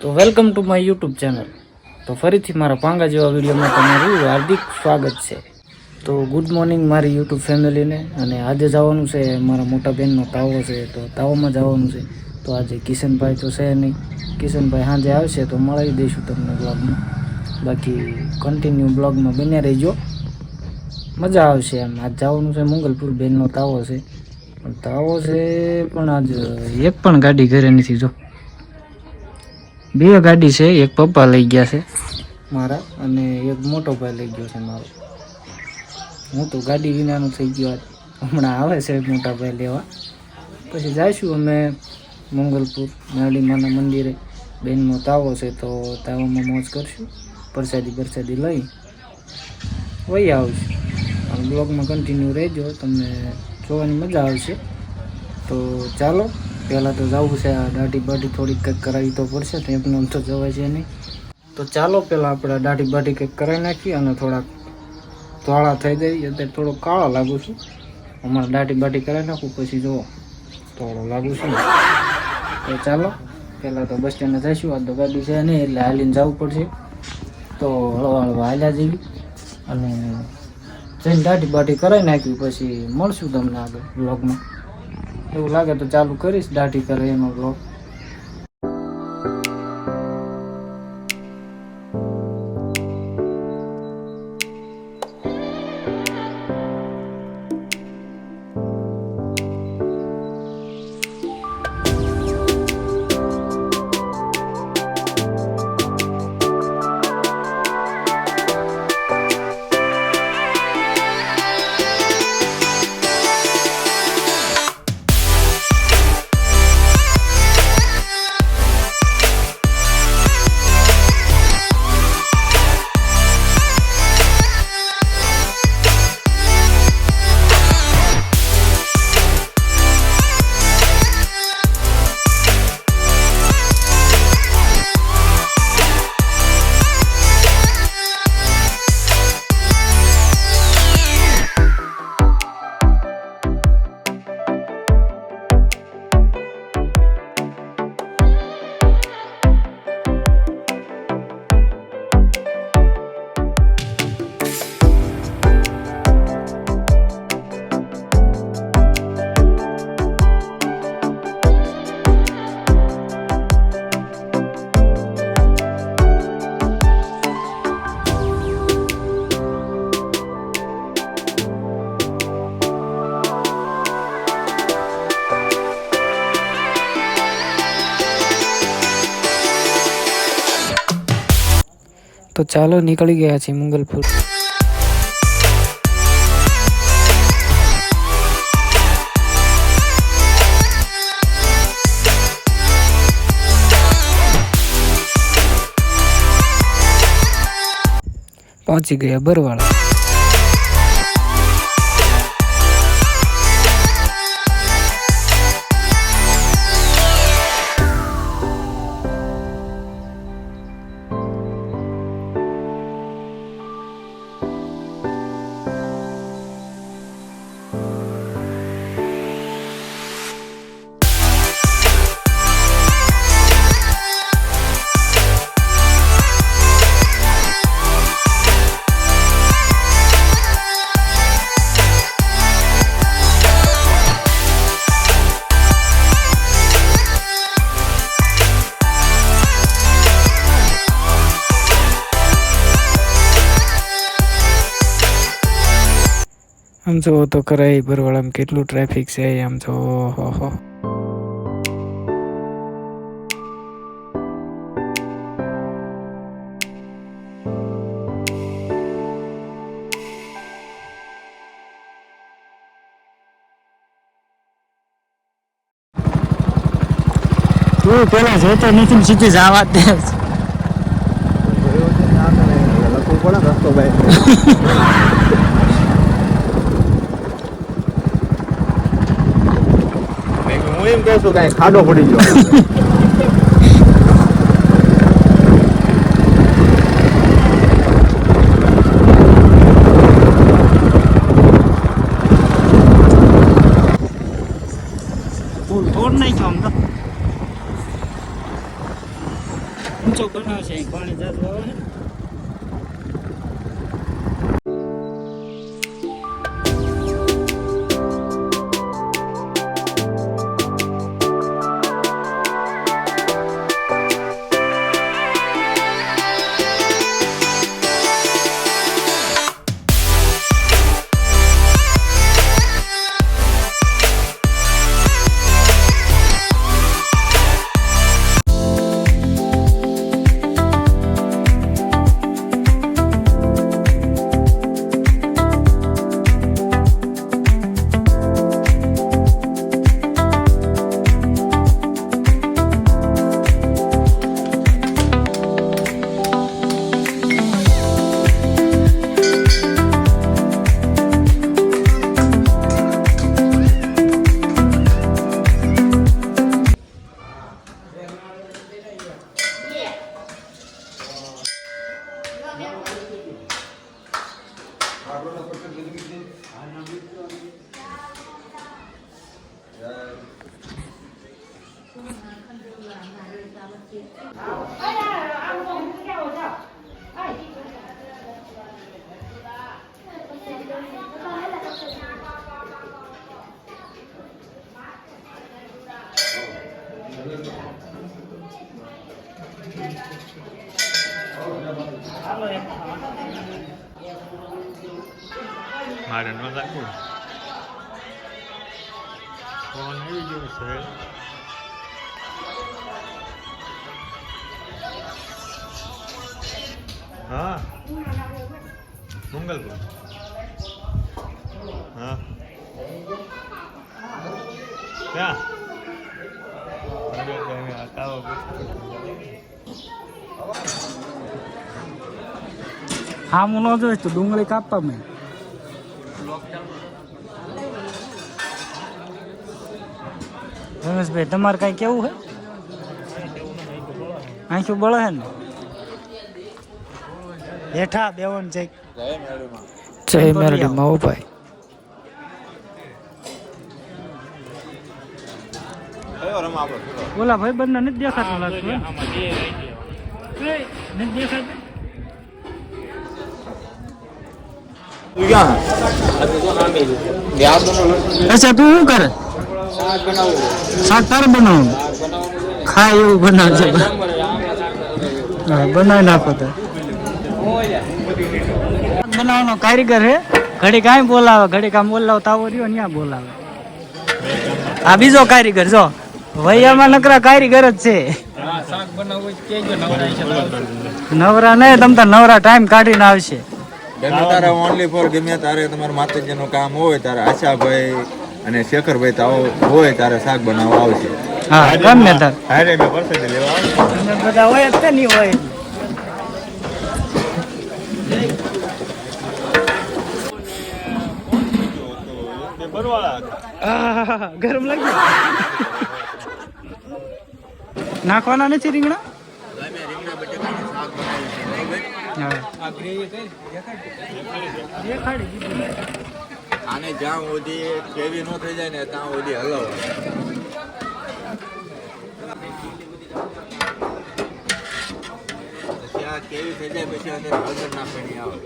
તો welcome to my YouTube channel. તો ફરીથી મારા પાંગા જેવા વિડીયોમાં તમારું હાર્દિક સ્વાગત છે. તો ગુડ મોર્નિંગ મારી યુટ્યુબ ફેમિલીને, અને આજે જવાનું છે મારા મોટા બહેનનો તાવો છે, તો તાવોમાં જવાનું છે. તો આજે કિશનભાઈ તો છે નહીં. કિશનભાઈ સાંજે આવશે તો મળાવી દઈશું તમને બ્લોગમાં. બાકી કન્ટિન્યુ બ્લોગમાં બન્યા રહેજો. મજા આવશે એમ. આજ જવાનું છે મંગલપુર, બેનનો તાવો છે. તાવો છે, પણ આજ એક પણ ગાડી ઘરે નથી જો. બે ગાડી છે, એક પપ્પા લઈ ગયા છે મારા અને એક મોટો ભાઈ લઈ ગયો છે મારો. હું તો ગાડી વિનાનું થઈ ગયો હમણાં આવે છે મોટા ભાઈ લેવા. પછી જઈશું અમે મંગલપુર નાડીમાના મંદિરે. બેનનો તાવો છે તો તાવામાં મોજ કરશું. પ્રસાદી પ્રસાદી લઈ વહી આવશું. બ્લોગમાં કન્ટિન્યુ રહેજો, તમને જોવાની મજા આવશે. તો ચાલો પહેલાં તો જવું છે, આ દાઢી બાઢી થોડીક કંઈક કરાવી તો પડશે, તો એમને તો જવાય છે નહીં. તો ચાલો પહેલાં આપણે દાઢી બાઢી કંઈક કરાવી નાખીએ અને થોડાક ધોળા થઈ જાય. અત્યારે થોડો કાળો લાગુ છું. હમણાં દાઢી બાઢી કરાવી નાખું, પછી જુઓ થોડો લાગુ છું. તો ચાલો, પહેલાં તો બસ સ્ટેન્ડે જઈશું. આ તો ગાડી છે નહીં, એટલે હાલીને જવું પડશે. તો હળવા હળવા હાલ્યા જેવી. અને જઈને દાઢી બાઢી કરાવી નાખ્યું પછી મળશું તમને આગળ બ્લોગમાં એવું લાગે તો ચાલુ કરીશ દાઢી કરે એનો બ્લોગ ચાલો નીકળી ગયા છીએ મંગલપુર. પહોંચી ગયા બરવાળા. આમ જુઓ તો કરાય બરવાળામાં કેટલું ટ્રાફિક છે આમ જો હો હો. તું પેલા જોતો નથી સીધી જવા દે. રસ્તો ભાઈ હું એમ કહેશું છું ખાડો પડી ગયો લોચો બનાવશે પાણી જાતું. ફોન આવી ગયો છે? હા. મંગલપુર. હા. ક્યાં? કાવો હા હું ન જોઈશ તો ડુંગળી કાપવા મેં. રમેશભાઈ તમારે કાંઈ કેવું છે? આંખ્યું બળે છે ને? હેઠા બેવન જય જય મેરડીમાં ઓ ભાઈ કયો ઓલા ભાઈ બંને નથી દેખાતું લાગતું નથી દેખાતું? તું અચ્છા તું શું કરે? શાક તારે બનાવવાનું ખાય એવું બનાવજો. બનાવી નાખો તો. બનાવવાનો કારીગર હે? ઘડી કાંઈ બોલાવે ઘડી કામ બોલાવ તાવો રહ્યો ત્યાં બોલાવે. આ બીજો કારીગર જો. વૈયામાં નકરા કારીગર જ છે. નવરા નહીં તમ તાર નવરા ટાઈમ કાઢીને આવશે. ગમે તારે ઓનલી ફોર ગમે તારે તમારા માતાજીનું કામ હોય તારે આશાભાઈ અને શેખરભાઈ તો આવો હોય ત્યારે શાક બનાવવા આવશે. હા ગમે તાર હારે મેં પરસેતે લેવા આવશે બધા હોય જ તે નહીં હોય ગરમ લાગે નાખવાના નથી રીંગણા? દેખાડી દીધું. આને જ્યાં સુધી કેવી ન થઈ જાય ને ત્યાં સુધી પછી કેવી થઈ જાય પછી અંદર હળદર નાખવાની આવે.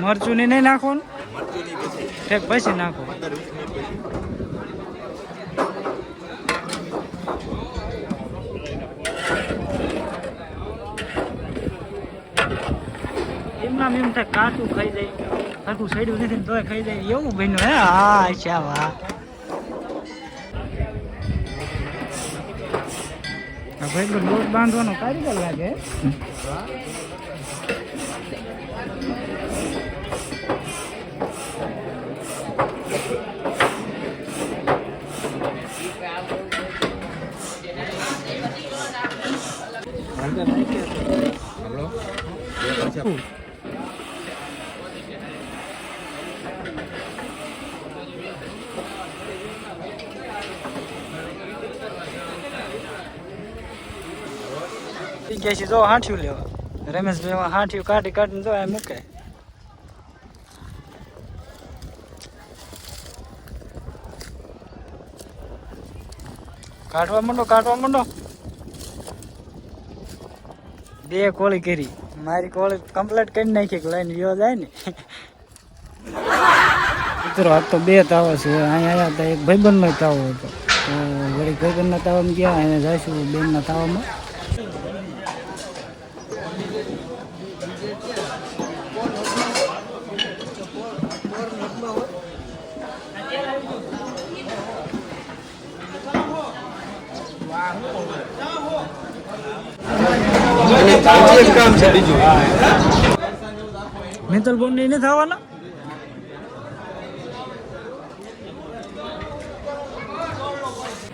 મરચું ની નહીં નાખવાનું? પછી. ઠેક પછી નાખો. પંદર વીસ મિનિટ પછી. એમનામ એમ થાય કાચું ખાઈ જાય. સરખું સડ્યું નથી તોય ખાઈ જાય. એવું બન્યું હે? હા અચ્છા વાહ. ભાઈ લોટ બાંધવાનો કારીગર લાગે. હે. હલો કહે છે, જો હાંઠિયું લેવા રમેશભાઈ હાંઠિયું કાઢી કાઢીને જો આ મૂકે. કાઢવા માંડો કાઢવા માંડો. બે કોળી કરી. મારી કોળી કમ્પ્લીટ કરી નાખી લઈને વ્યો જાય ને. મિત્રો આજ તો બે તાવ છે. અહીંયા આવ્યા હતા એક ભાઈબંધનો તાવો હતો. તો વળી ભાઈબંધના તાવામાં ગયા, અહીંયા જઈશું બેનના તાવામાં. કામ છે બીજું. બોન્ડ થવાના?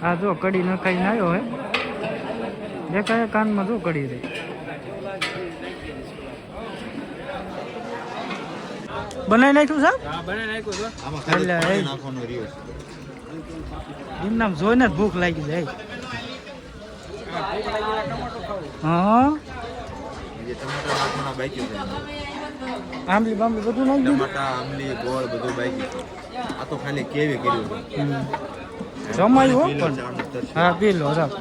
હા જો કડી નખાઈને આવ્યો હે. દેખાય કાનમાં જો કડી રહી. બનાવી નાખ્યું સાહેબ? આમાં એટલે ખાલી એ- પાણી નાખવાનો રહ્યો છે. એમ નામ જોઈને જ ભૂખ લાગી જાય. હા. જે ટમાટા નાખવાના બાકી છે આંબલી બાંબલી બધું નાખી દીધું? ટમાટા આમલી ગોળ બધું બાકી છે. આ તો ખાલી કેવી કર્યું. જમાયું હો પણ. હા પી લો રાખ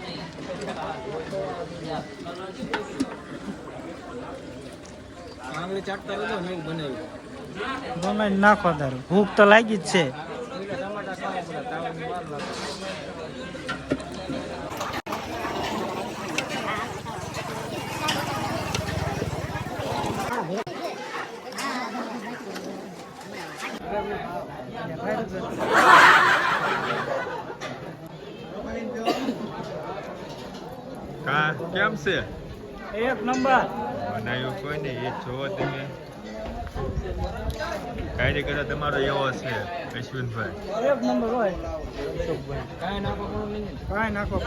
બનાવીને નાખો તારું. ભૂખ તો લાગી જ છે. કા કેમ છે? એક નંબર. બનાવ્યું કોઈ નહીં એ જોવો તમે. કારીગર તમારો એવો છે અશ્વિનભાઈ. એક નંબર હોય. કાંઈ નાખો કાંઈ નાખો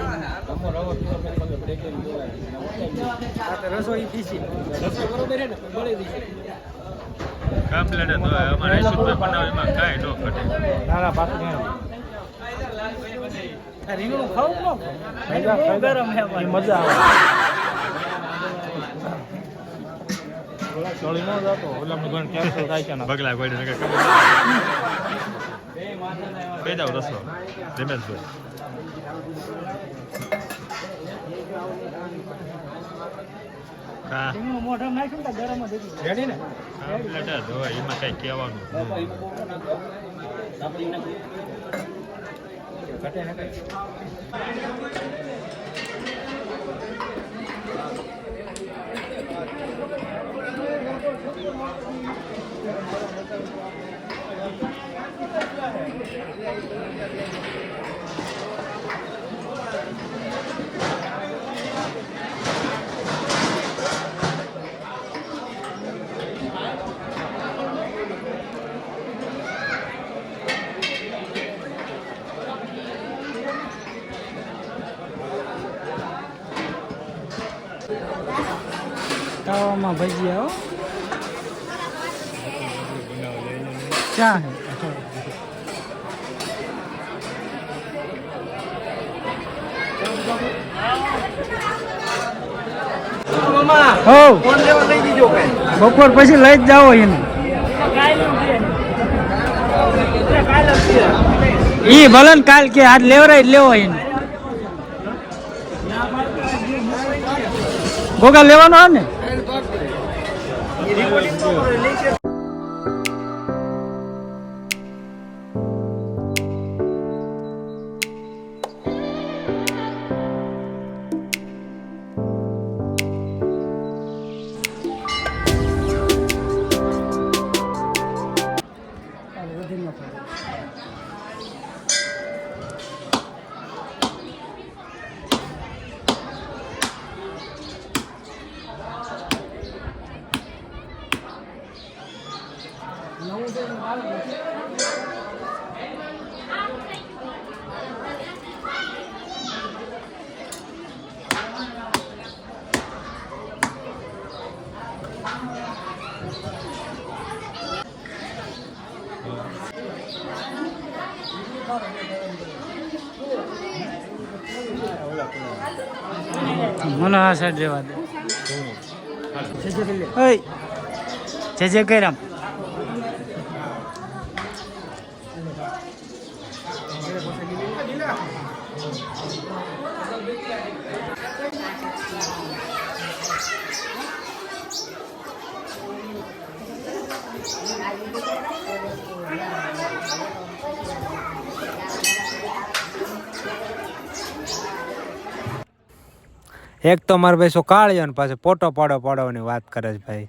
રસોઈ પીસી. કમ્પ્લેટ હતો અમારે અશ્વિનભાઈ બનાવે એમાં કાંઈ ન ઘટે નાના પાક રીંગણું ખાવું ન ગરમ મજા આવે. બગલા કોઈ ને કઈ જાવ રસો રમેશભાઈ. કા રીંગણું મોઢામાં નાખ્યું ને તો ગરમ જ હતું. રેડી ને? એમાં કઈ કહેવાનું નહીં. તાવામાં ભજીયા, હો. ચા. હે. બપોર પછી લઈ જ જાઓ એને. ઈ ભલે કાલ કે આજ લેવરાય લેવો એને. ગોગા લેવાનો આ ને? આ સાઈડ રહેવા દે ઓય જય જે કર્યા એક તો મારો ભાઈ શું કાળ્યો ને પાછો પોટો પાડો પાડવાની વાત કરે છે ભાઈ.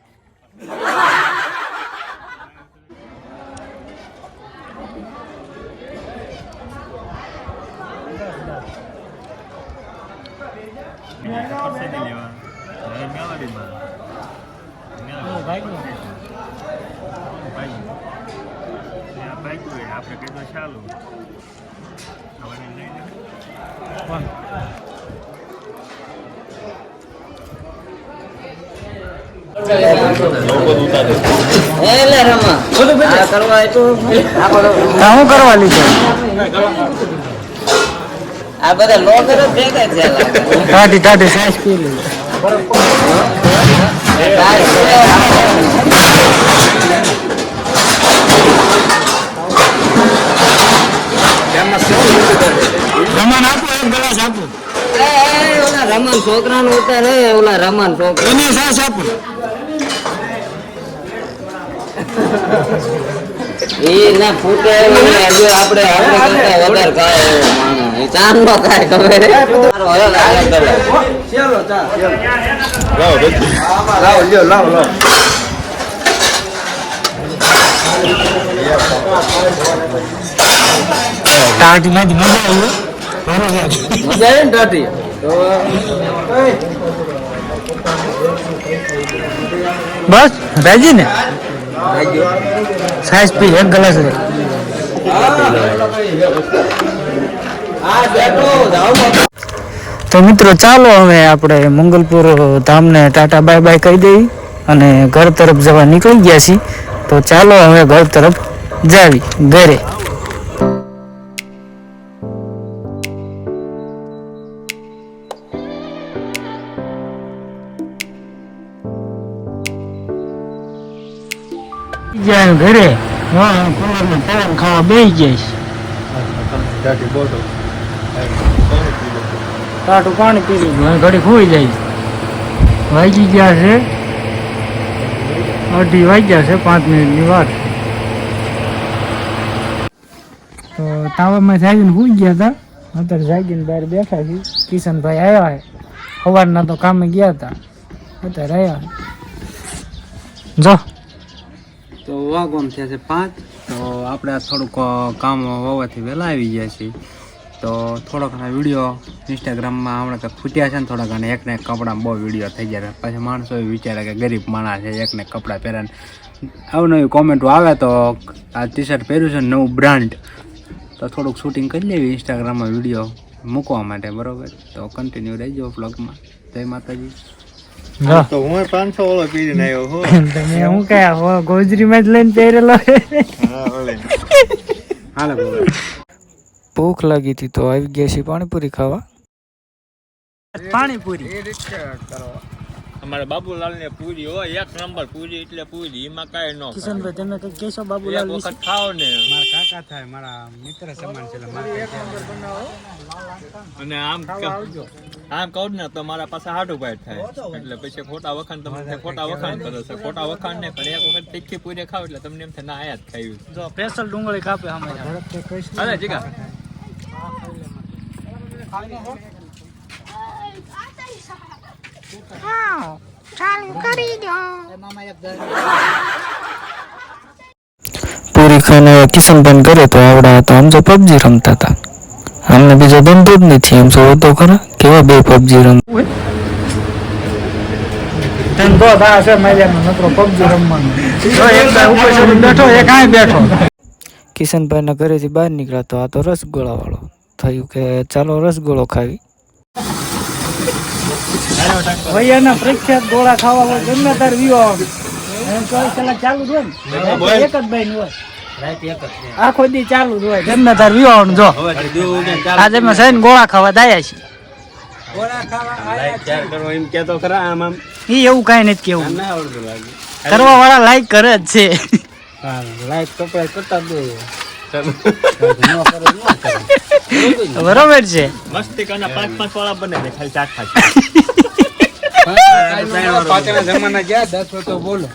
આપણે કીધું ચાલુ. લઈને એટલે રમા આ બધા લોગર ભેગા ટાટી સાસ પી રમણ ઓલા રમન છોકરા નું ઉતારે ઓલા રમણ છોકરા એને સાસ એ ના ફૂટે આપણે આપણે કરતા વધારે કાય એવો માણસ. એ ચાંદ નો ખાય ખબર હવે લાગે. લાવો લાવો લ્યો લાવો લાવો. ટાટી માંથી મજા આવી મજા આવે ને ટાટી? બસ ભેજી ને સાસ પી એક ગ્લાસ લે તો મિત્રો, ચાલો હવે આપણે મંગલપુર ધામને ટાટા બાય બાય કહી દઈ અને ઘર તરફ જવા નીકળી ગયા છીએ. તો ચાલો હવે ઘર તરફ જાવી ઘરે. જાય ઘરે હા કુલરમાં પવન ખાવા બેસી જઈશ ટાટું પાણી પી લીધું. ઘડી ખોઈ જાય. વાગી ગયા છે અઢી વાગ્યા છે પાંચ મિનિટની વાર. તો તાવામાં જાગીને ભૂઈ ગયા હતા. અત્યારે જાગીને બહાર બેઠા છીએ. કિશનભાઈ આવ્યા છે સવારના તો કામે ગયા હતા. અત્યારે આવ્યા જો તો વાગોમ થયા છે પાંચ. તો આપણે થોડુંક કામ હોવાથી વહેલા આવી ગયા છીએ. તો થોડો ઘણા વીડિયો ઇન્સ્ટાગ્રામમાં હમણાં તો ખૂટ્યા છે ને થોડા ઘણા. એકને એક કપડામાં બહુ વીડિયો થઈ ગયા પછી માણસો એ વિચારે કે ગરીબ માણસ છે, એકને એક કપડાં પહેરાને અવનવી કોમેન્ટો આવે તો આ ટી શર્ટ પહેર્યું છે નવું બ્રાન્ડ તો થોડુંક શૂટિંગ કરી લેવી ઇન્સ્ટાગ્રામમાં વીડિયો મૂકવા માટે, બરાબર? તો કન્ટિન્યુ રહેજો વ્લોગમાં જય માતાજી. તો હું પાંચસો વાળો પીને આવ્યો હું. તમે હું કયા ગોજરીમાં જ લઈને પહેરેલો હા ઓલે. હાલો બોલો. ભૂખ લાગી હતી તો આવી ગયા છે પાણીપુરી ખાવા. પાણીપુરી અમારે બાબુલાલ ને પૂરી હોય એક નંબર પૂરી એટલે પૂરી એમાં કાંઈ ન કિશનભાઈ તમે કઈ કેશો બાબુલાલ એક વખત ખાઓ ને. મારા કાકા થાય મારા મિત્ર સમાન છે અને આમ આમ કહું ને તો મારા પાસે હાડું ભાઈ થાય. એટલે પછી ખોટા વખાણ તમને ખોટા વખાણ કરે છે. ખોટા વખાણ ને પણ એક વખત તીખી પૂરી ખાવ એટલે તમને એમ થાય ના આયા જ ખાયું જો સ્પેશિયલ ડુંગળી કાપે અમે અરે જીગા. પૂરી ખાઈને કિશનભાઈ કરે તો આવડા તો આમ જો પબજી રમતા હતા. અમને બીજો ધંધો જ નથી. એમ જોવો તો ખરા કેવા બે પબજી રમ ધંધો થા છે મજાનો નકરો પબજી રમવાનો. જો એક ભાઈ ઉપર ચડીને બેઠો એક આય બેઠો. કિશનભાઈના ઘરેથી બહાર નીકળ્યા તો આ તો રસગોળા વાળો થયું કે ચાલો રસગોળો ખાવી. પ્રખ્યાત ગોળા ખાવા હોય ગમે તાર વિવો ચોવીસ કલાક ચાલુ જ હોય ને. એક જ હોય. આખો દી ચાલુ જ હોય. ગમે તાર વિવો જો આજે મેં સૈન ગોળા ખાવા દાયા છે એમ કેતો ખરા આમ આમ. એવું કઈ નથી કેવું કરવા વાળા લાઈક કરે જ છે. લાઈક કપડા કરતા બરોબર છે. મસ્તી પાંચ પાંચ વાળા બને ને ખાલી ચાર ખાય પાછળના જમાના ગયા દસ તો બોલો.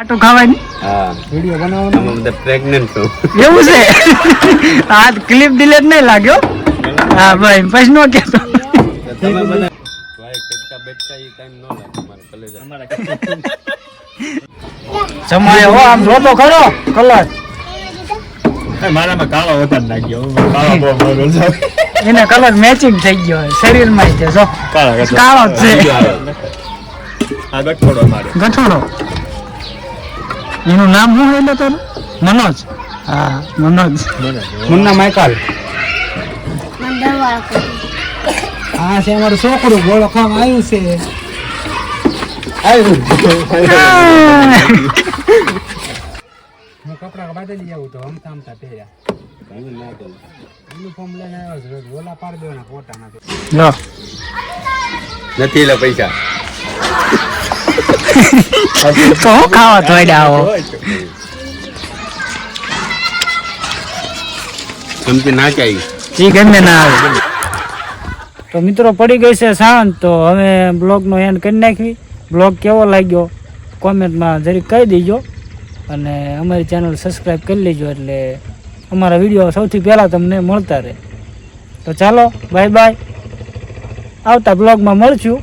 આટું ખાવાની? હા. વીડિયો બનાવવાનો? અમે બધા પ્રેગ્નન્ટ છો. એવું છે? આ ક્લિપ ડિલેટ નહીં લાગ્યો? હા ભાઈ પછી નો કેતો. તમે બધા જમાય હો આમ જોતો ખરો કલર. મારામાં કાળો વધારે નાખ્યો કાળો બહુ મોડો છે. એને કલર મેચિંગ થઈ ગયો શરીરમાં છે જો. કાળો કાળો છે. આ ગઠોડો મારે. ગઠોડો. એનું નામ શું એટલે તારું? મનોજ. હા મનોજ. મુન્ના માયકાલ. હા છે અમારું છોકરું ગોળો ખાવા આવ્યું છે. હું કપડા બદલી આવું તો હમતા હમતા પહેર્યા. યુનિફોર્મ લઈને આવ્યો છે ઓલા પાડી દેવાના ફોટા નથી નથી એટલે પૈસા. તો ખાવા થોડા આવો? ચમચી નાખ્યા એ ગમે ના આવે. તો મિત્રો પડી ગઈ છે શાંત તો હવે બ્લોગનો એન્ડ કરી નાખવી. બ્લોગ કેવો લાગ્યો? કોમેન્ટમાં જરી કહી દેજો. અને અમારી ચેનલ સબસ્ક્રાઈબ કરી લેજો એટલે અમારા વીડિયો સૌથી પહેલાં તમને મળતા રહે. તો ચાલો બાય બાય આવતા બ્લોગમાં મળશું.